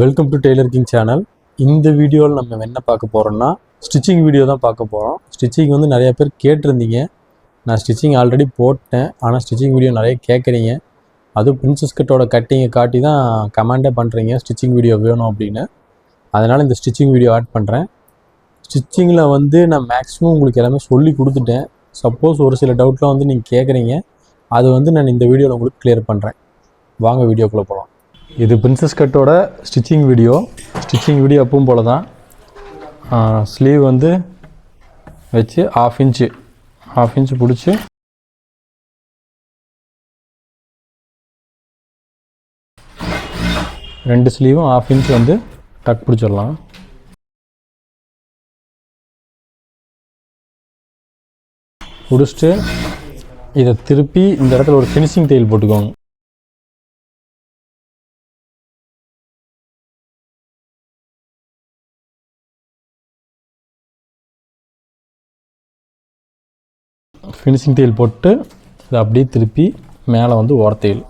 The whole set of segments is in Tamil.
Welcome to tailor king channel இந்த வீடியோவில் நம்ம என்ன பார்க்க போகிறோம்னா ஸ்டிச்சிங் வீடியோ தான் பார்க்க போகிறோம் ஸ்டிச்சிங் வந்து நிறையா பேர் கேட்டிருந்தீங்க. நான் ஸ்டிச்சிங் ஆல்ரெடி போட்டேன். ஆனால் ஸ்டிச்சிங் வீடியோ நிறைய கேட்குறீங்க. அதுவும் பிரின்சஸ் கட்டோட கட்டிங்கை காட்டி தான் கமெண்டே பண்ணுறீங்க ஸ்டிச்சிங் வீடியோ வேணும் அப்படின்னு. அதனால் இந்த ஸ்டிச்சிங் வீடியோ ஆட் பண்ணுறேன் ஸ்டிச்சிங்கில் வந்து நான் மேக்ஸிமம் உங்களுக்கு எல்லாமே சொல்லி கொடுத்துட்டேன். சப்போஸ் ஒரு சில டவுட்லாம் வந்து நீங்கள் கேட்குறீங்க. அது வந்து நான் இந்த வீடியோவில் உங்களுக்கு கிளியர் பண்ணுறேன் வாங்க வீடியோக்குள்ளே போகலாம் இது பிரின்சஸ் கட்டோட ஸ்டிச்சிங் வீடியோ ஸ்டிச்சிங் வீடியோ அப்பவும் போல தான் ஸ்லீவ் வந்து வச்சு ஆஃப் இன்ச்சு ஆஃப் இன்ச்சு பிடிச்சி. ரெண்டு ஸ்லீவும் ஆஃப் இன்ச் வந்து டக் பிடிச்சிடலாம். பிடிச்சிட்டு இதை திருப்பி இந்த இடத்துல ஒரு ஃபினிஷிங் தையல் போட்டுக்கோங்க. ஃபினிஷிங் தையல் போட்டு இதை அப்படியே திருப்பி மேலே வந்து ஓரத்தையல்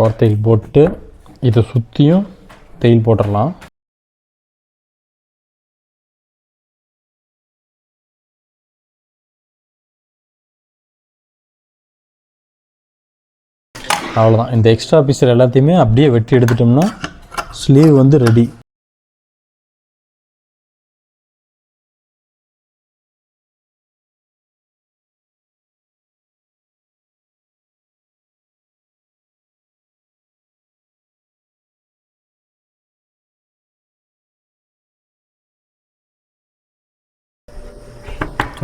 ஓரத்தையல் போட்டு இதை சுற்றியும் தையல் போட்டுடலாம். அவ்வளோதான் இந்த எக்ஸ்ட்ரா பீஸர் எல்லாத்தையுமே அப்படியே வெட்டி எடுத்துட்டோம்னா ஸ்லீவ் வந்து ரெடி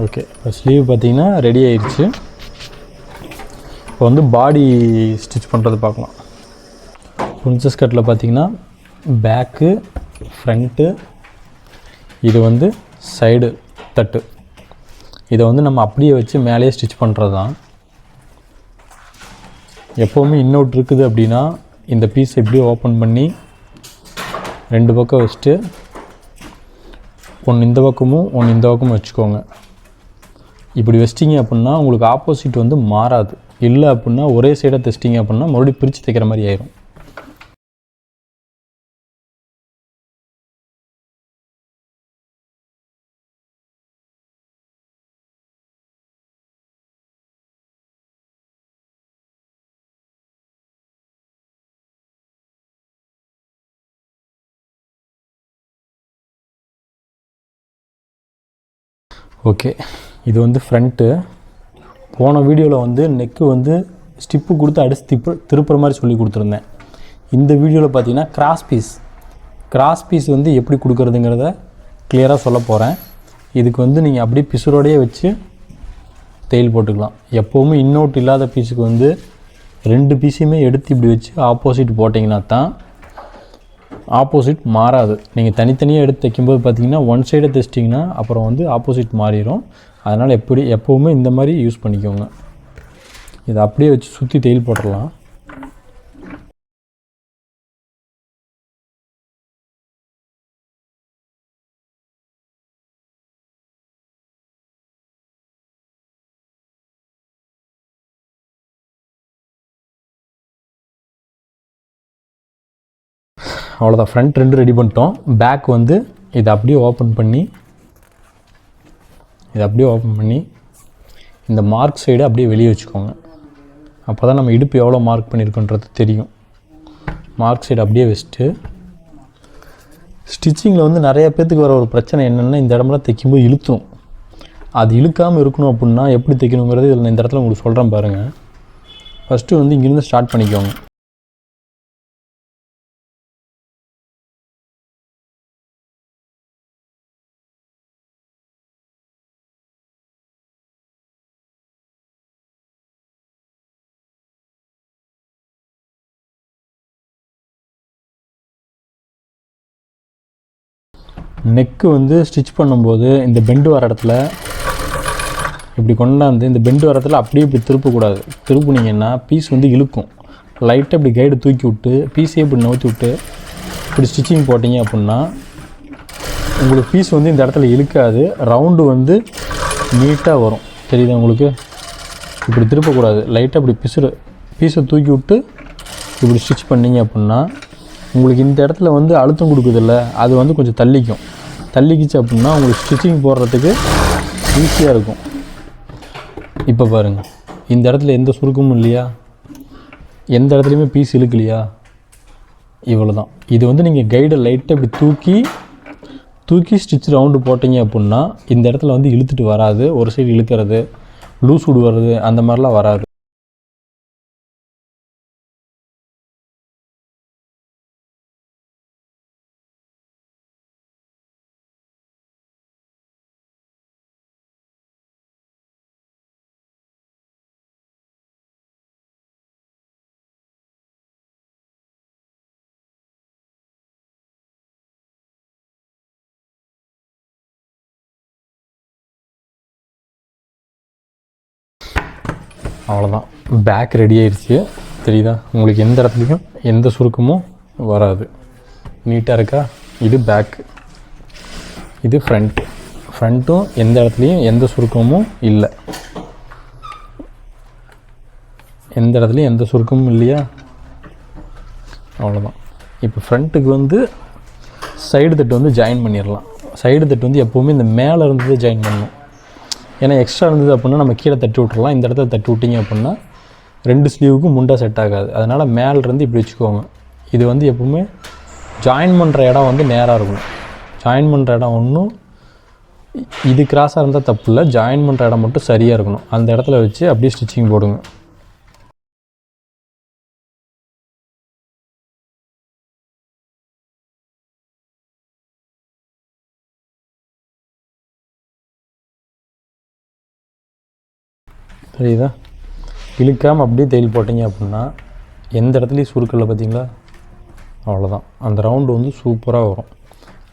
ஓகே இப்போ ஸ்லீவ் பார்த்தீங்கன்னா ரெடி ஆயிடுச்சு இப்போ வந்து பாடி ஸ்டிச் பண்ணுறது பார்க்கலாம். பிரின்சஸ் கட்டில் பார்த்தீங்கன்னா பேக்கு ஃப்ரண்ட்டு இது வந்து சைடு தட்டு. இதை வந்து நம்ம அப்படியே வச்சு மேலேயே ஸ்டிச் பண்ணுறது தான். எப்போவுமே இன்னொட் இருக்குது அப்படின்னா இந்த பீஸ் எப்படியே ஓப்பன் பண்ணி ரெண்டு பக்கம் வச்சுட்டு ஒன்று இந்த பக்கமும் ஒன்று இந்த பக்கமும் வச்சுக்கோங்க. இப்படி வச்சிட்டிங்க அப்படின்னா உங்களுக்கு ஆப்போசிட் வந்து மாறாது. இல்லை அப்படின்னா ஒரே சைடாக தைச்சிட்டிங்க அப்படின்னா மறுபடியும் பிரித்து தைக்கிற மாதிரி ஆயிரும். ஓகே இது வந்து ஃப்ரண்ட்டு போன வீடியோவில் வந்து நெக்கு வந்து ஸ்டிப்பு கொடுத்து அடிச்சு திப்பு திருப்புற மாதிரி சொல்லி கொடுத்துருந்தேன். இந்த வீடியோவில் பார்த்தீங்கன்னா கிராஸ் பீஸ் கிராஸ் பீஸ் வந்து எப்படி கொடுக்குறதுங்கிறத கிளியராக சொல்ல போகிறேன் இதுக்கு வந்து நீங்கள் அப்படியே பிசுரோடையே வச்சு தையல் போட்டுக்கலாம். எப்போவுமே இன்னோட் இல்லாத பீஸுக்கு வந்து ரெண்டு பீஸையுமே எடுத்து இப்படி வச்சு ஆப்போசிட் போட்டிங்கன்னா தான் ஆப்போசிட் மாறாது. நீங்கள் தனித்தனியாக எடுத்து தைக்கும்போது பார்த்தீங்கன்னா ஒன் சைடை தைச்சிட்டிங்கன்னா அப்புறம் வந்து ஆப்போசிட் மாறிடும் அதனால் எப்படி எப்போவுமே இந்த மாதிரி யூஸ் பண்ணிக்கோங்க. இதை அப்படியே வச்சு சுற்றி தையல் போட்டுடலாம் அவ்வளோதான் ஃப்ரண்ட் ரெண்டு ரெடி பண்ணிட்டோம். பேக் வந்து இதை அப்படியே ஓப்பன் பண்ணி இதை அப்படியே ஓப்பன் பண்ணி இந்த மார்க் சைடு அப்படியே வெளியே வச்சுக்கோங்க. அப்போ தான் நம்ம இடுப்பு எவ்வளோ மார்க் பண்ணியிருக்கோன்றது தெரியும். மார்க் சைடு அப்படியே வச்சுட்டு ஸ்டிச்சிங்கில் வந்து நிறைய பேர்த்துக்கு வர ஒரு பிரச்சனை என்னென்னா இந்த இடமெல்லாம் தைக்கும்போது இழுத்துரும். அது இழுக்காமல் இருக்கணும் அப்படின்னா எப்படி தைக்கணுங்கிறது இதில் இந்த இடத்துல உங்களுக்கு சொல்கிறேன் பாருங்கள் ஃபஸ்ட்டு வந்து இங்கேருந்து ஸ்டார்ட் பண்ணிக்கோங்க. நெக்கு வந்து ஸ்டிச் பண்ணும்போது இந்த பெண்டு வர இடத்துல இப்படி கொண்டாந்து இந்த பெண்டு வர இடத்துல அப்படியே இப்படி திருப்பக்கூடாது. திருப்புனீங்கன்னா பீஸ் வந்து இழுக்கும். லைட்டாக இப்படி கைடு தூக்கி விட்டு பீஸே இப்படி நவுத்தி விட்டு இப்படி ஸ்டிச்சிங் போட்டிங்க அப்படின்னா உங்களுக்கு பீஸ் வந்து இந்த இடத்துல இழுக்காது. ரவுண்டு வந்து நீட்டாக வரும். தெரியுதா உங்களுக்கு? இப்படி திருப்பக்கூடாது. லைட்டாக இப்படி பிசுறு பீஸை தூக்கி விட்டு இப்படி ஸ்டிச் பண்ணீங்க அப்படின்னா உங்களுக்கு இந்த இடத்துல வந்து அழுத்தம் கொடுக்குதில்ல அது வந்து கொஞ்சம் தள்ளிக்கும். தள்ளிக்கிச்சு அப்படின்னா உங்களுக்கு ஸ்டிச்சிங் போடுறதுக்கு ஈஸியாக இருக்கும். இப்போ பாருங்கள் இந்த இடத்துல எந்த சுருக்கமும் இல்லையா? எந்த இடத்துலையுமே பீஸ் இழுக்கலையா? இவ்வளோ தான் இது வந்து நீங்கள் கைடை லைட்டாக இப்படி தூக்கி தூக்கி ஸ்டிச் ரவுண்டு போட்டீங்க அப்படின்னா இந்த இடத்துல வந்து இழுத்துட்டு வராது. ஒரு சைடு இழுக்கிறது லூஸ் விடுவது அந்த மாதிரிலாம் வராது. பேக் ரெடி ஆயிடுச்சு. தெரியுதா? உங்களுக்கு எந்த இடத்துலையும் எந்த சுருக்கமும் வராது. நீட்டாக இருக்கா? இது பேக் இது ஃப்ரண்ட் ஃப்ரண்ட்டும் எந்த இடத்துலையும் எந்த சுருக்கமும் இல்லை. எந்த இடத்துலையும் எந்த சுருக்கமும் இல்லையா? அவ்வளோதான் இப்போ ஃப்ரண்ட்டுக்கு வந்து சைடு தட்டு வந்து ஜாயின் பண்ணிடலாம் சைடு தட்டு வந்து எப்போவுமே இந்த மேலே இருந்தது ஜாயின் பண்ணணும். ஏன்னா எக்ஸ்ட்ரா இருந்தது அப்படின்னா நம்ம கீழே தட்டி விட்றலாம் இந்த இடத்துல தட்டி விட்டிங்க அப்படின்னா ரெண்டு ஸ்லீவுக்கும் முண்டா செட் ஆகாது. அதனால் மேலேருந்து இப்படி வச்சுக்கோங்க. இது வந்து எப்பவுமே ஜாயின் பண்ணுற இடம் வந்து நேராக இருக்கும் ஜாயின் பண்ணுற இடம் ஒன்றும் இது கிராஸாக இருந்தால் தப்பு இல்லை. ஜாயின் பண்ணுற இடம் மட்டும் சரியாக இருக்கணும். அந்த இடத்துல வச்சு அப்படியே ஸ்டிச்சிங் போடுங்க. தெரியுதா இழுக்காமல் அப்படியே தையல் போட்டிங்க அப்படின்னா எந்த இடத்துலையும் சுருக்கல்ல பார்த்தீங்களா? அவ்வளோதான் அந்த ரவுண்டு வந்து சூப்பராக வரும்.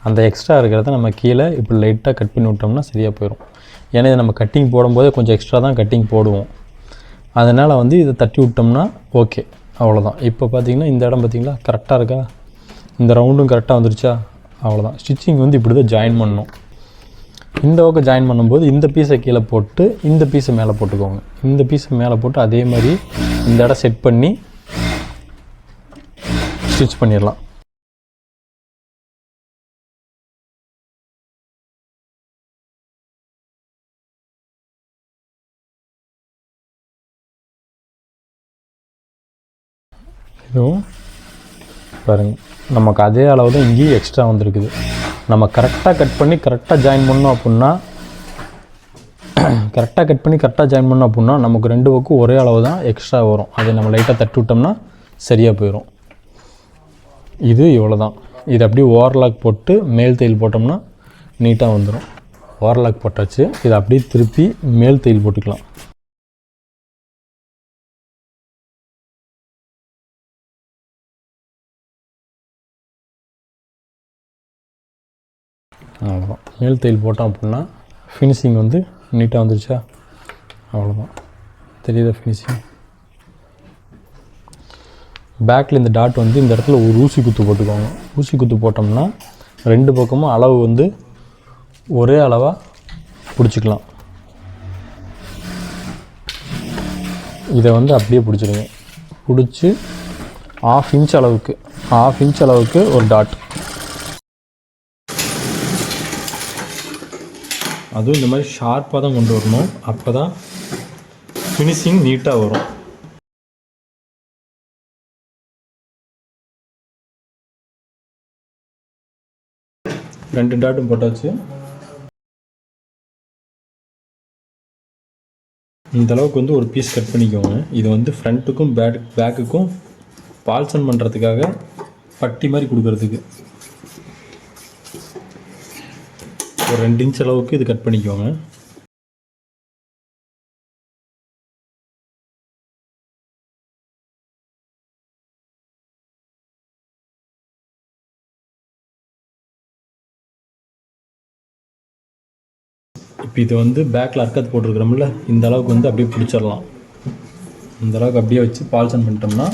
அந்த எக்ஸ்ட்ரா இருக்கிறத நம்ம கீழே இப்படி லைட்டாக கட் பண்ணி விட்டோம்னா சரியாக போயிடும் ஏன்னா இதை நம்ம கட்டிங் போடும்போதே கொஞ்சம் எக்ஸ்ட்ரா தான் கட்டிங் போடுவோம். அதனால் வந்து இதை தட்டி விட்டோம்னா ஓகே அவ்வளோதான் இப்போ பார்த்தீங்கன்னா இந்த இடம் பார்த்தீங்களா? கரெக்டாக இருக்கா? இந்த ரவுண்டும் கரெக்டாக வந்துருச்சா? அவ்வளோதான் ஸ்டிச்சிங் வந்து இப்படி தான் ஜாயின் பண்ணணும். இந்த பக்கம் ஜாயின் பண்ணும்போது இந்த பீஸை கீழே போட்டு இந்த பீஸை மேலே போட்டுக்கோங்க. இந்த பீஸை மேலே போட்டு அதே மாதிரி இந்த இடம் செட் பண்ணி ஸ்டிச் பண்ணிடலாம். இதுவும் பாருங்க. நமக்கு அதே அளவு தான் இங்கேயும் எக்ஸ்ட்ரா வந்திருக்குது. நம்ம கரெக்டாக கட் பண்ணி கரெக்டாக ஜாயின் பண்ணோம் அப்புடின்னா கரெக்டாக கட் பண்ணி கரெக்டாக ஜாயின் பண்ணோம் அப்புடின்னா நமக்கு ரெண்டு பக்கம் ஒரே அளவு தான் எக்ஸ்ட்ரா வரும். அதை நம்ம லைட்டாக தட்டி விட்டோம்னா சரியாக போயிடும் இது இவ்வளோ தான் இது அப்படியே ஓவர்லாக் போட்டு மேல் தையல் போட்டோம்னா நீட்டாக வந்துடும் ஓவர்லாக் போட்டாச்சு. இதை அப்படியே திருப்பி மேல் தையல் போட்டுக்கலாம். மேல் தையல் போட்டோம் அப்படின்னா ஃபினிஷிங் வந்து நீட்டாக வந்துருச்சா? அவ்வளோதான் தெரியுதா ஃபினிஷிங் பேக்கில் இந்த டாட் வந்து இந்த இடத்துல ஒரு ஊசி குத்து போட்டுக்கோங்க. ஊசி குத்து போட்டோம்னா ரெண்டு பக்கமும் அளவு வந்து ஒரே அளவாக பிடிச்சிக்கலாம். இதை வந்து அப்படியே பிடிச்சிடுங்க. பிடிச்சி ஆஃப் இன்ச் அளவுக்கு ஆஃப் இன்ச் அளவுக்கு ஒரு டாட் அதுவும் இந்த மாதிரி ஷார்ப்பாக தான் கொண்டு வரணும். அப்போ தான் ஃபினிஷிங் நீட்டாக வரும். ரெண்டு டாட்டும் போட்டாச்சு. இந்த அளவுக்கு வந்து ஒரு பீஸ் கட் பண்ணிக்கோங்க. இது வந்து ஃப்ரண்ட்டுக்கும் பேக் பேக்குக்கும் பால்சன் பண்ணுறதுக்காக பட்டி மாதிரி கொடுக்கறதுக்கு. ஒரு ரெண்டு இன்ச் அளவுக்கு இது கட் பண்ணிக்கோங்க. இப்போ இது வந்து பேக்கில் அர்க்கத்து போட்டிருக்கிறோம்ல இந்த அளவுக்கு வந்து அப்படியே பிடிச்சிடலாம். இந்த அளவுக்கு அப்படியே வச்சு பால்சன் பண்ணிட்டோம்னா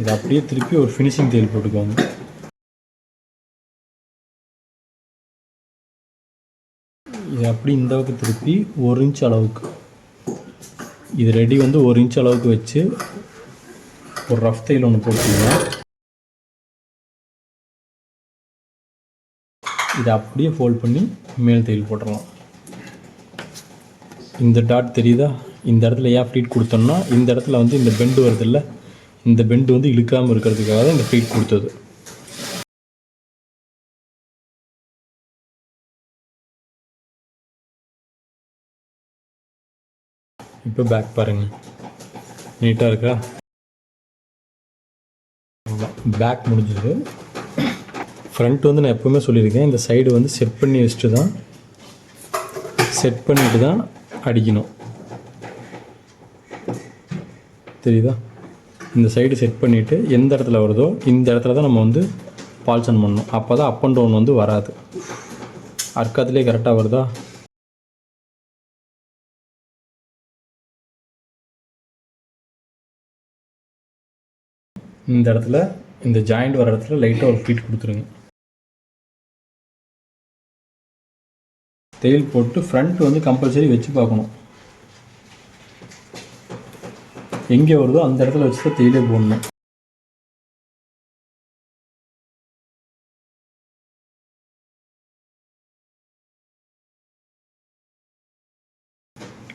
இதை அப்படியே திருப்பி ஒரு ஃபினிஷிங் தையல் போட்டுக்கோங்க. இது அப்படி இந்த அளவுக்கு திருப்பி ஒரு இன்ச் அளவுக்கு. இது ரெடி வந்து ஒரு இன்ச் அளவுக்கு வச்சு ஒரு ரஃப் தையல் ஒன்று போட்டுக்கோங்க. இதை அப்படியே ஃபோல்ட் பண்ணி மேல் தையல் போட்டுடலாம் இந்த டாட் தெரியுதா? இந்த இடத்துல ஏன் ஃப்ளீட் கொடுத்தோம்னா இந்த இடத்துல வந்து இந்த பெண்டு வருதில்ல இந்த பெண்டு வந்து இழுக்காமல் இருக்கிறதுக்காக தான் இந்த ஃபீட் கொடுத்தது. இப்போ பேக் பாருங்க. நீட்டாக இருக்கா? பேக் முடிஞ்சது. ஃப்ரண்ட் வந்து நான் எப்போவுமே சொல்லியிருக்கேன். இந்த சைடு வந்து செட் பண்ணி வச்சுட்டு தான் செட் பண்ணிட்டு தான் அடிக்கணும். தெரியுதா? இந்த சைடு செட் பண்ணிவிட்டு எந்த இடத்துல வருதோ இந்த இடத்துல தான் நம்ம வந்து பால்சன் பண்ணணும். அப்போ தான் அப் அண்ட் டவுன் வந்து வராது. அர்க்கத்துலேயே கரெக்டாக வருதா? இந்த இடத்துல இந்த ஜாயிண்ட் வர இடத்துல லைட்டாக ஒரு ஃபீட் கொடுத்துருங்க. தையல் போட்டு ஃப்ரண்ட் வந்து கம்பல்சரி வச்சு பார்க்கணும். எங்கே வருதோ அந்த இடத்துல வச்சு தான் தையலே போடணும்.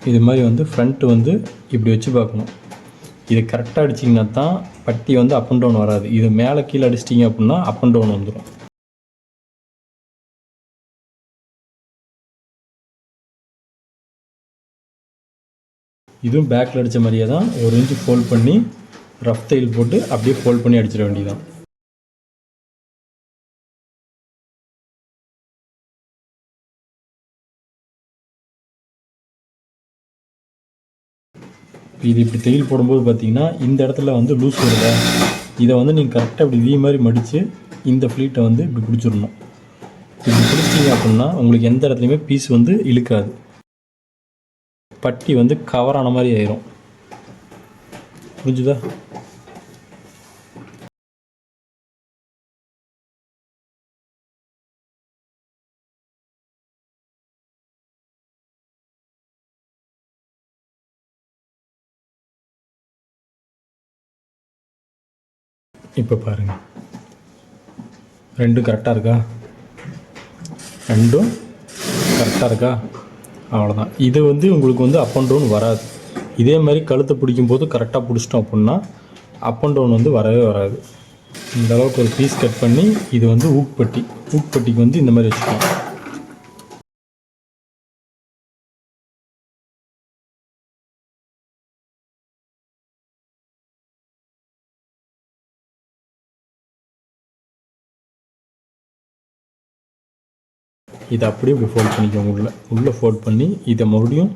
இது மாதிரி வந்து ஃப்ரண்ட்டு வந்து இப்படி வச்சு பார்க்கணும். இது கரெக்டாக அடிச்சிங்கன்னா தான் பட்டி வந்து அப் அண்ட் டவுன் வராது. இது மேலே கீழே அடிச்சிட்டிங்க அப்படின்னா அப் அண்ட் டவுன் வந்துடும் இதுவும் பேக்கில் அடித்த மாதிரியே தான் ஒரு இன்ச்சு ஃபோல்ட் பண்ணி ரஃப் தையல் போட்டு அப்படியே ஃபோல்ட் பண்ணி அடிச்சிட வேண்டியதான் இது இப்படி தையல் போடும்போது பார்த்தீங்கன்னா இந்த இடத்துல வந்து லூஸ் வருதா. இதை வந்து நீங்கள் கரெக்டாக இப்படி வி மாதிரி மடித்து இந்த ஃப்ளீட்டை வந்து இப்படி பிடிச்சிடணும். இப்படி பிடிச்சிங்க அப்படின்னா உங்களுக்கு எந்த இடத்துலையுமே பீஸ் வந்து இழுக்காது. பட்டி வந்து கவர் ஆன மாதிரி ஆயிரும். புரிஞ்சுதா? இப்போ பாருங்க. ரெண்டும் கரெக்டாக இருக்கா? ரெண்டும் கரெக்டாக இருக்கா? அவ்வளோதான் இது வந்து உங்களுக்கு வந்து அப் அண்ட் டவுன் வராது. இதே மாதிரி கழுத்தை பிடிக்கும் போது கரெக்டாக பிடிச்சிட்டோம் அப்படின்னா அப் அண்ட் டவுன் வந்து வரவே வராது. இந்த அளவுக்கு ஒரு பீஸ் கட் பண்ணி இது வந்து ஊக்பட்டி ஊக்பட்டிக்கு வந்து இந்த மாதிரி வச்சுக்கலாம். இதை அப்படியே இப்படி ஃபோல்ட் பண்ணிக்கோங்க. உள்ளே உள்ளே ஃபோல்ட் பண்ணி இதை மறுபடியும்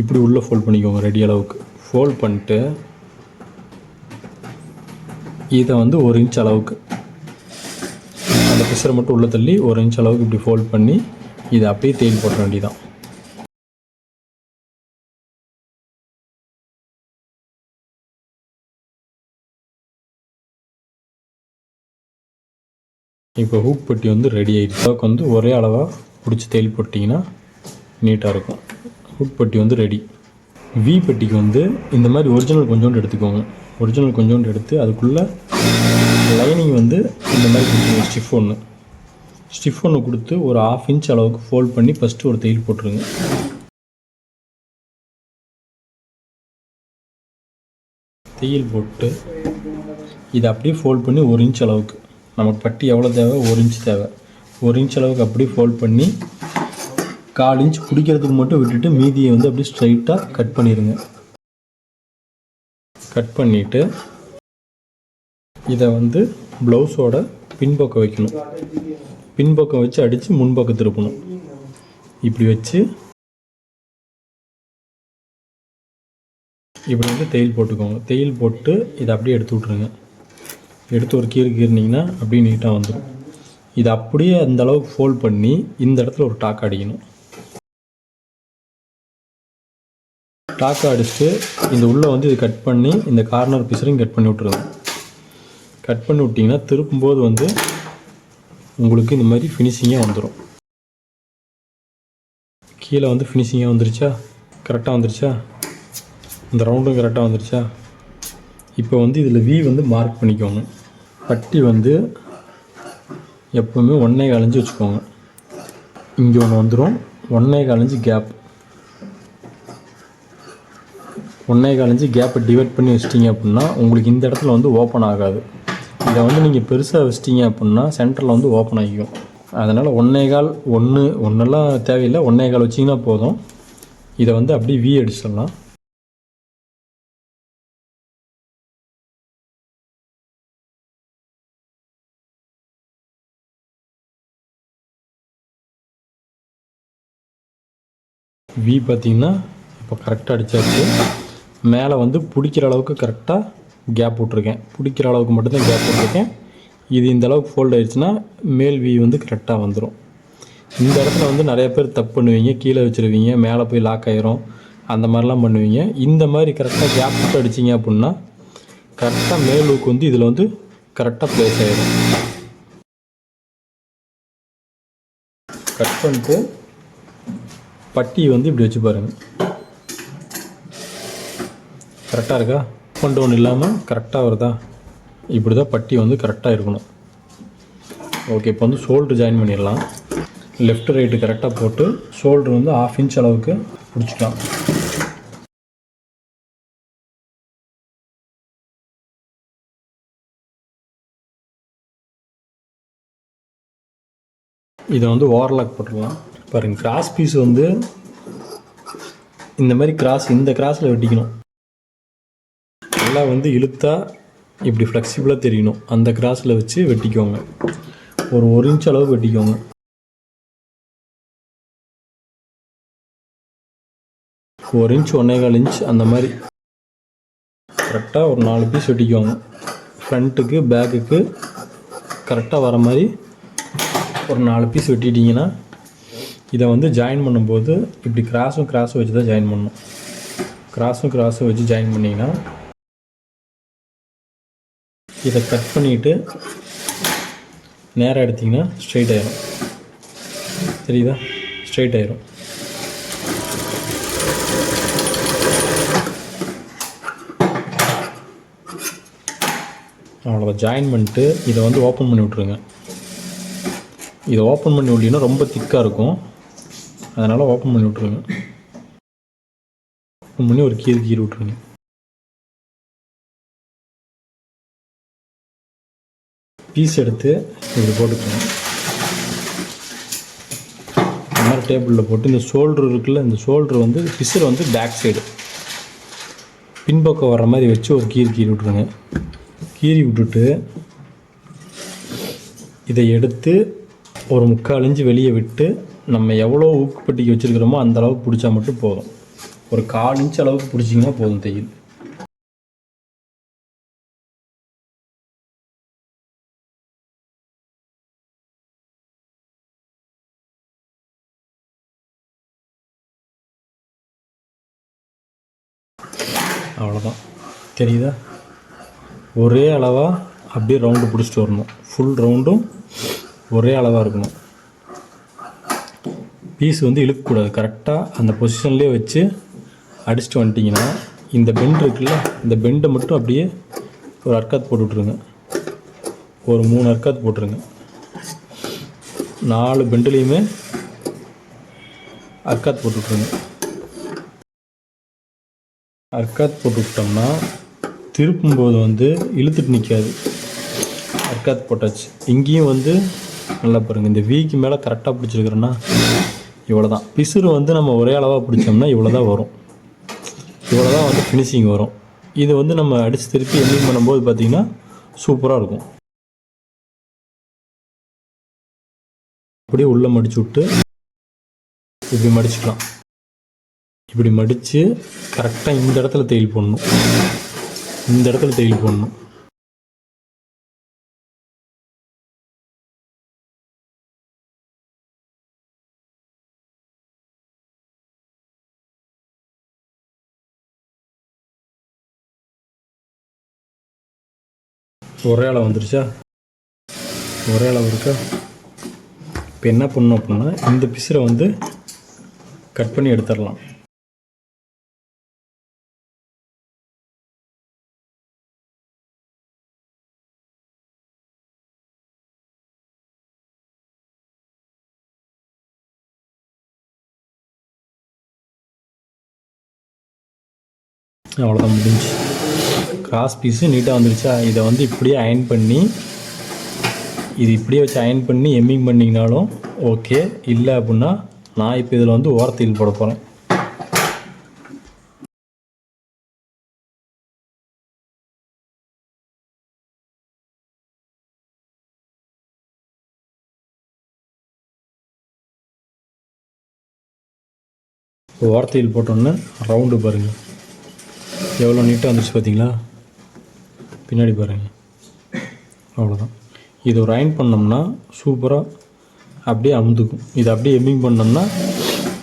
இப்படி உள்ளே ஃபோல்ட் பண்ணிக்கோங்க ரெடி அளவுக்கு. ஃபோல்ட் பண்ணிட்டு இதை வந்து ஒரு இன்ச் அளவுக்கு. அந்த பிசரை மட்டும் உள்ளே தள்ளி ஒரு இன்ச் அளவுக்கு இப்படி ஃபோல்ட் பண்ணி இதை அப்படியே தேயில் போட்ட வேண்டியதான் இப்போ ஹூக் பட்டி வந்து ரெடி ஆகிடுச்சு அதுக்கு வந்து ஒரே அளவாக பிடிச்சி தேல் போட்டிங்கன்னா நீட்டாக இருக்கும். ஹூக் பட்டி வந்து ரெடி. வி பெட்டிக்கு வந்து இந்த மாதிரி ஒரிஜினல் கொஞ்சோண்டு எடுத்துக்கோங்க. ஒரிஜினல் கொஞ்சோண்டு எடுத்து அதுக்குள்ளே லைனிங் வந்து இந்த மாதிரி கொடுத்துருங்க. ஸ்டிஃப் ஒன்று ஸ்டிஃப் ஒன்று கொடுத்து ஒரு ஆஃப் இன்ச் அளவுக்கு ஃபோல்ட் பண்ணி ஃபஸ்ட்டு ஒரு தையல் போட்டுருங்க. தையல் போட்டு இதை அப்படியே ஃபோல்ட் பண்ணி ஒரு இன்ச் அளவுக்கு. நமக்கு பட்டி எவ்வளோ தேவை? ஒரு இன்ச் தேவை. ஒரு இன்ச் அளவுக்கு அப்படியே ஃபோல்ட் பண்ணி கால் இன்ச் பிடிக்கிறதுக்கு மட்டும் விட்டுட்டு மீதியை வந்து அப்படியே ஸ்ட்ரைட்டாக கட் பண்ணிடுங்க கட் பண்ணிவிட்டு இதை வந்து ப்ளவுஸோட பின்பக்கம் வைக்கணும். பின்பக்கம் வச்சு அடித்து முன்பக்கம் திருப்பணும். இப்படி வச்சு இப்படி வந்து தையல் போட்டுக்கோங்க. தையல் போட்டு இதை அப்படியே எடுத்து விட்ருங்க எடுத்து ஒரு கீறு கீறினீங்கன்னா அப்படியே நீட்டாக வந்துடும் இதை அப்படியே அந்த அளவுக்கு ஃபோல்ட் பண்ணி இந்த இடத்துல ஒரு டாக் அடிக்கணும். டாக்கை அடிச்சுட்டு இந்த உள்ளே வந்து இது கட் பண்ணி இந்த கார்னர் பீஸரையும் கட் பண்ணி விட்ருங்க கட் பண்ணி விட்டிங்கன்னா திருப்பும்போது வந்து உங்களுக்கு இந்த மாதிரி ஃபினிஷிங்காக வந்துடும் கீழே வந்து ஃபினிஷிங்காக வந்துருச்சா? கரெக்டாக வந்துருச்சா? இந்த ரவுண்டும் கரெக்டாக வந்துருச்சா? இப்போ வந்து இதில் வி வந்து மார்க் பண்ணிக்கோங்க. பட்டி வந்து எப்போவுமே ஒன்றே காலஞ்சு வச்சுக்கோங்க. இங்கே ஒன்று வந்துடும் ஒன்றே கலைஞ்சு கேப் ஒன்றே காலஞ்சு கேப்பை டிவைட் பண்ணி வச்சிட்டிங்க அப்படின்னா உங்களுக்கு இந்த இடத்துல வந்து ஓப்பன் ஆகாது. இதை வந்து நீங்கள் பெருசாக வச்சிட்டிங்க அப்படின்னா சென்டரில் வந்து ஓப்பன் ஆகிக்கும். அதனால் ஒன்றே கால் ஒன்று ஒன்றெல்லாம் தேவையில்லை. ஒன்றே கால் வச்சிங்கன்னா போதும். இதை வந்து அப்படியே வி அடிச்சிடலாம். வி பார்த்தீங்கன்னா இப்போ கரெக்டாக அடித்தாச்சு மேலே வந்து பிடிக்கிற அளவுக்கு கரெக்டாக கேப் விட்ருக்கேன் பிடிக்கிற அளவுக்கு மட்டும்தான் கேப் விட்ருக்கேன் இது இந்த அளவுக்கு ஃபோல்ட் ஆயிடுச்சுன்னா மேல் வி வந்து கரெக்டாக வந்துடும் இந்த இடத்துல வந்து நிறைய பேர் தப்பு பண்ணுவீங்க கீழே வச்சுருவீங்க மேலே போய் லாக் ஆயிரும். அந்த மாதிரிலாம் பண்ணுவீங்க. இந்த மாதிரி கரெக்டாக கேப் விட்டு அடிச்சிங்க அப்படின்னா கரெக்டாக மேல் லூக் வந்து இதில் வந்து கரெக்டாக ப்ளேஸ் ஆயிடும் கட் பண்ணிட்டு பட்டி வந்து இப்படி வச்சு பாருங்கள் கரெக்டாக இருக்கா? ஒன் டவுன் இல்லாமல் கரெக்டாக வருதா? இப்படி தான் பட்டி வந்து கரெக்டாக இருக்கணும். ஓகே இப்போ வந்து ஷோல்ட்ரு ஜாயின் பண்ணிடலாம். லெஃப்ட் ரைட்டு கரெக்டாக போட்டு ஷோல்ட்ரு வந்து ஆஃப் இன்ச் அளவுக்கு பிடிச்சிக்கலாம். இதை வந்து ஓவர்லாக் போட்டுடலாம். பாருங்க கிராஸ் பீஸ் வந்து இந்த மாதிரி கிராஸ் இந்த கிராஸில் வெட்டிக்கணும். நல்லா வந்து இழுத்தா இப்படி ஃப்ளெக்சிபிளாக தெரியணும். அந்த கிராஸில் வச்சு வெட்டிக்கோங்க. ஒரு ஒரு இன்ச் அளவு வெட்டிக்கோங்க. ஒரு இன்ச் ஒன்னேகால் இன்ச் அந்த மாதிரி. கரெக்டாக ஒரு நாலு பீஸ் வெட்டிக்கோங்க. ஃப்ரண்ட்டுக்கு பேக்குக்கு கரெக்டாக வர மாதிரி ஒரு நாலு பீஸ் வெட்டிட்டிங்கன்னா இதை வந்து ஜாயின் பண்ணும்போது இப்படி கிராஸும் கிராஸும் வச்சு தான் ஜாயின் பண்ணணும் கிராஸும் கிராஸும் வச்சு ஜாயின் பண்ணிங்கன்னா இதை கட் பண்ணிவிட்டு நேராக எடுத்திங்கன்னா ஸ்ட்ரெயிட் ஆயிரும். தெரியுதா? ஸ்ட்ரெயிட் ஆயிரும். அவ்வளோதான் ஜாயின் பண்ணிட்டு இதை வந்து ஓப்பன் பண்ணி விட்ருங்க இதை ஓப்பன் பண்ணி விட்டிங்கன்னா ரொம்ப திக்காக இருக்கும். அதனால் ஓப்பன் பண்ணி விட்ருங்க ஓப்பன் பண்ணி ஒரு கீறு கீறி விட்ருங்க பீஸ் எடுத்து இப்படி போட்டுக்கோங்க. இந்த மாதிரி டேபிளில் போட்டு இந்த ஷோல்ட்ரு இருக்குல்ல இந்த ஷோல்ட்ரு வந்து பிசர் வந்து பேக் சைடு பின்பக்கம் வர்ற மாதிரி வச்சு ஒரு கீறி கீறி விட்ருங்க கீறி விட்டுட்டு இதை எடுத்து ஒரு முக்கால் இஞ்சு வெளியே விட்டு நம்ம எவ்வளோ ஊக்குப்பட்டிக்கு வச்சுருக்கிறோமோ அந்த அளவுக்கு பிடிச்சா மட்டும் போதும். ஒரு கால் இன்ச் அளவுக்கு பிடிச்சிங்கன்னா போதும் தையல். அவ்வளோதான் தெரியுதா? ஒரே அளவாக அப்படியே ரவுண்டு பிடிச்சிட்டு வரணும். ஃபுல் ரவுண்டும் ஒரே அளவாக இருக்கணும். பீஸ் வந்து இழுக்கக்கூடாது. கரெக்டாக அந்த பொசிஷன்லேயே வச்சு அடிச்சுட்டு வந்துட்டிங்கன்னா இந்த பெண்ட் இருக்குல்ல இந்த பெண்டை மட்டும் அப்படியே ஒரு அர்க்காத் போட்டு விட்ருங்க ஒரு மூணு அர்க்காத் போட்டுருங்க. நாலு பெண்டுலேயுமே அர்க்காத் போட்டு விட்ருங்க அர்க்காத் போட்டு விட்டோம்னா திருப்பும்போது வந்து இழுத்துட்டு நிற்காது அர்க்காத் போட்டாச்சு. இங்கேயும் வந்து நல்லா பாருங்கள் இந்த வீக்கு மேலே கரெக்டாக பிடிச்சிருக்கிறேன்னா இவ்வளோ தான் பிசுறு வந்து நம்ம ஒரே அளவாக பிடிச்சோம்னா இவ்வளோ தான் வரும். இவ்வளோ தான் வந்து ஃபினிஷிங் வரும். இது வந்து நம்ம அடித்து திருப்பி எண்டிங் பண்ணும்போது பார்த்திங்கன்னா சூப்பராக இருக்கும். அப்படியே உள்ளே மடிச்சு விட்டு இப்படி மடிச்சுக்கலாம். இப்படி மடித்து கரெக்டாக இந்த இடத்துல தையல் போடணும். இந்த இடத்துல தையல் போடணும். ஒரே அளவு வந்துருச்சா? ஒரே அளவு இருக்கா? இப்போ என்ன பண்ணணும் அப்படின்னா இந்த பிசிரை வந்து கட் பண்ணி எடுத்துடலாம். அவ்வளோதான் முடிஞ்சு கிராஸ் பீஸு நீட்டாக வந்துருச்சா? இதை வந்து இப்படியே அயன் பண்ணி இது இப்படியே வச்சு அயன் பண்ணி எம்மிங் பண்ணிங்கனாலும் ஓகே இல்லை அப்படின்னா நான் இப்போ இதில் வந்து ஓரத்தில் போட போகிறேன் ஓரத்தில் போட்டோன்னே ரவுண்டு பாருங்கள் எவ்வளோ நீட்டாக வந்துச்சு பார்த்தீங்களா பின்னாடி பாருங்கள் அவ்வளோதான் இது ஒரு அயன் பண்ணோம்னா சூப்பராக அப்படியே அமுந்துக்கும். இது அப்படியே எம்மிங் பண்ணோம்னா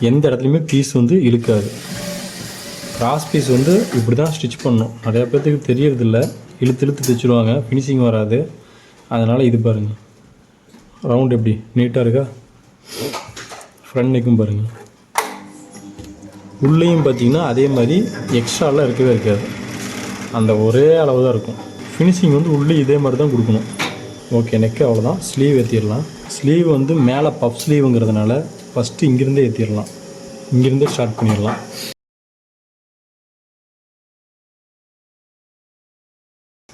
எந்த இடத்துலையுமே பீஸ் வந்து இழுக்காது. கிராஸ் பீஸ் வந்து இப்படி தான் ஸ்டிச் பண்ணணும் நிறையா பேர்த்துக்கு தெரியறதில்ல. இழுத்து இழுத்து தைச்சிருவாங்க. ஃபினிஷிங் வராது. அதனால் இது பாருங்கள் ரவுண்ட் எப்படி? நீட்டாக இருக்கா? ஃப்ரண்ட் நெக்கும் பாருங்கள் உள்ளேயும் பார்த்தீங்கன்னா அதே மாதிரி எக்ஸ்ட்ராலாம் இருக்கவே இருக்காது. அந்த ஒரே அளவு தான் இருக்கும். ஃபினிஷிங் வந்து உள்ளே இதே மாதிரி தான் கொடுக்கணும். ஓகே நெக்கு அவ்வளோதான் ஸ்லீவ் ஏற்றிடலாம் ஸ்லீவ் வந்து மேலே பஃப் ஸ்லீவுங்கிறதுனால ஃபஸ்ட்டு இங்கேருந்தே ஏற்றிடலாம் இங்கேருந்தே ஸ்டார்ட் பண்ணிடலாம்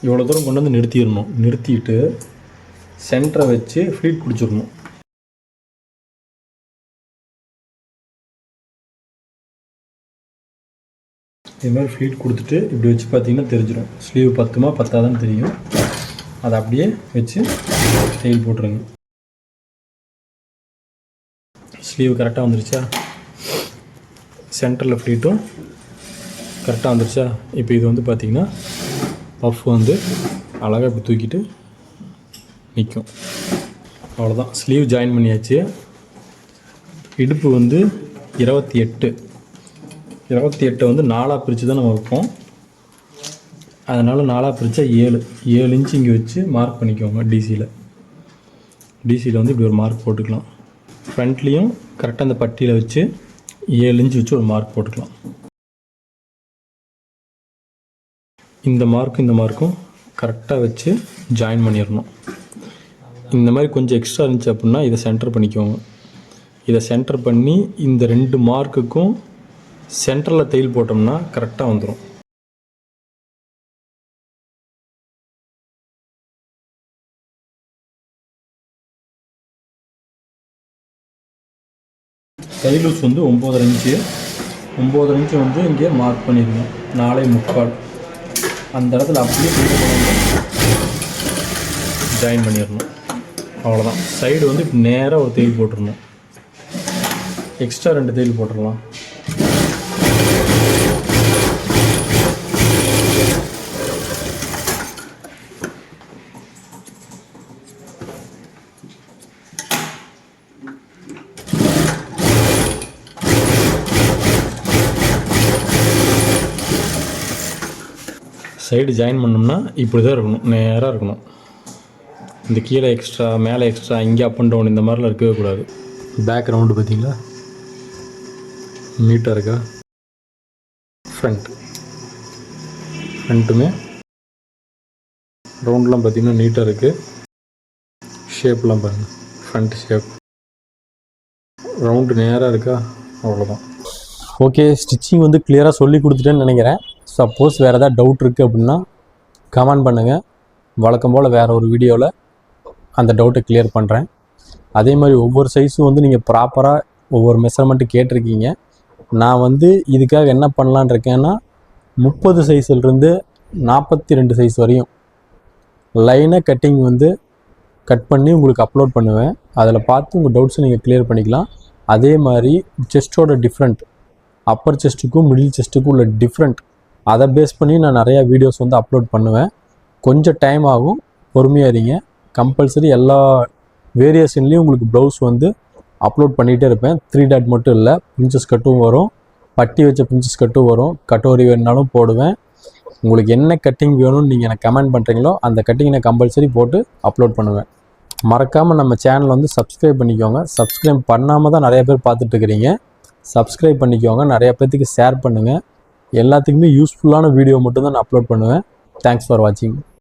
இவ்வளோ தூரம் கொண்டு வந்து நிறுத்திடணும் நிறுத்திட்டு சென்டரை வச்சு ஃப்ளீட் பிடிச்சிடணும் இது மாதிரி ஃப்ளீட் கொடுத்துட்டு இப்படி வச்சு பார்த்தீங்கன்னா தெரிஞ்சிடும். ஸ்லீவ் பத்துமா பத்தாதான் தெரியும். அதை அப்படியே வச்சு தையல் போட்டுருங்க. ஸ்லீவ் கரெக்டாக வந்துருச்சா? சென்டரில் ஃப்ளீட்டும் கரெக்டாக வந்துருச்சா? இப்போ இது வந்து பார்த்திங்கன்னா பஃப் வந்து அழகாக இப்படி தூக்கிட்டு நிற்கும் அவ்வளோதான் ஸ்லீவ் ஜாயின் பண்ணியாச்சு. இடுப்பு வந்து இருபத்தி எட்டு. இருபத்தி எட்டை வந்து நாலாக பிரித்து தான் நம்ம வைப்போம். அதனால் நாலாக பிரித்தா ஏழு. ஏழு இன்ச்சு இங்கே வச்சு மார்க் பண்ணிக்கோங்க டிசியில் டிசியில் வந்து இப்படி ஒரு மார்க் போட்டுக்கலாம். ஃப்ரண்ட்லேயும் கரெக்டாக அந்த பட்டியில் வச்சு ஏழு இன்ச்சு வச்சு ஒரு மார்க் போட்டுக்கலாம். இந்த மார்க்கும் இந்த மார்க்கும் கரெக்டாக வச்சு ஜாயின் பண்ணிடணும் இந்த மாதிரி கொஞ்சம் எக்ஸ்ட்ரா இருந்துச்சு அப்படின்னா இதை சென்டர் பண்ணிக்கோங்க. இதை சென்டர் பண்ணி இந்த ரெண்டு மார்க்குக்கும் சென்டரில் தையல் போட்டோம்னா கரெக்டாக வந்துடும் தையல் வந்து ஒம்பதரை இன்ச்சு ஒம்பதரை இன்ச்சு வந்து இங்கே மார்க் பண்ணிடுங்க நாலே முக்கால். அந்த இடத்துல அப்படியே ஜாயின் பண்ணிடணும். அவ்வளோதான் சைடு வந்து இப்போ நேராக ஒரு தையல் போட்டுடணும். எக்ஸ்ட்ரா ரெண்டு தையல் போட்டுடலாம். சைடு ஜாயின் பண்ணோம்னா இப்படி தான் இருக்கணும் நேராக இருக்கணும். இந்த கீழே எக்ஸ்ட்ரா மேலே எக்ஸ்ட்ரா இங்கே அப் அண்ட் டவுன் இந்த மாதிரிலாம் இருக்கவே கூடாது. பேக் ரவுண்டு பார்த்தீங்களா நீட்டாக இருக்கா? ஃப்ரண்ட் ஃப்ரண்ட்டுமே ரவுண்ட்லாம் பார்த்தீங்கன்னா நீட்டாக இருக்குது ஷேப்லாம் பாருங்கள் ஃப்ரண்ட் ஷேப் ரவுண்டு நேராக இருக்கா? அவ்வளோதான் ஓகே ஸ்டிச்சிங் வந்து கிளியராக சொல்லி கொடுத்துட்டேன்னு நினைக்கிறேன். சப்போஸ் வேறு ஏதாவது டவுட் இருக்குது அப்படின்னா கமெண்ட் பண்ணுங்கள் வழக்கம் போல் வேறு ஒரு வீடியோவில் அந்த டவுட்டை கிளியர் பண்ணுறேன் அதே மாதிரி ஒவ்வொரு சைஸும் வந்து நீங்கள் ப்ராப்பராக ஒவ்வொரு மெஷர்மெண்ட்டு கேட்டிருக்கீங்க. நான் வந்து இதுக்காக என்ன பண்ணலான் இருக்கேன்னா முப்பது சைஸ்லேருந்து நாற்பத்தி ரெண்டு சைஸ் வரையும் லைனாக கட்டிங் வந்து கட் பண்ணி உங்களுக்கு அப்லோட் பண்ணுவேன். அதில் பார்த்து உங்கள் டவுட்ஸை நீங்கள் கிளியர் பண்ணிக்கலாம். அதே மாதிரி செஸ்ட்டோட டிஃப்ரெண்ட் அப்பர் செஸ்ட்டுக்கும் மிடில் செஸ்ட்டுக்கும் உள்ள டிஃப்ரெண்ட் அதை பேஸ் பண்ணி நான் நிறையா வீடியோஸ் வந்து அப்லோட் பண்ணுவேன். கொஞ்சம் டைம் ஆகும். பொறுமையாக இருங்க. கம்பல்சரி எல்லா வேரியேஷன்லேயும் உங்களுக்கு ப்ளவுஸ் வந்து அப்லோட் பண்ணிகிட்டே இருப்பேன். த்ரீ டாட் மட்டும் இல்லை பிரின்சஸ் கட்டும் வரும். பட்டி வச்ச பிரின்சஸ் கட்டும் வரும். கட்டோரி வேணுனாலும் போடுவேன். உங்களுக்கு என்ன கட்டிங் வேணும்னு நீங்கள் எனக்கு கமெண்ட் பண்ணுறீங்களோ அந்த கட்டிங்கை நான் கம்பல்சரி போட்டு அப்லோட் பண்ணுவேன். மறக்காமல் நம்ம சேனல் வந்து சப்ஸ்கிரைப் பண்ணிக்கோங்க. சப்ஸ்கிரைப் பண்ணாமல் தான் நிறைய பேர் பார்த்துட்ருக்கிறீங்க சப்ஸ்கிரைப் பண்ணிக்கோங்க. நிறையா பேர்த்துக்கு ஷேர் பண்ணுங்கள் எல்லாத்துக்குமே யூஸ்ஃபுல்லான வீடியோ மட்டும்தான் நான் அப்லோட் பண்ணுவேன். தேங்க்ஸ் ஃபார் வாட்சிங்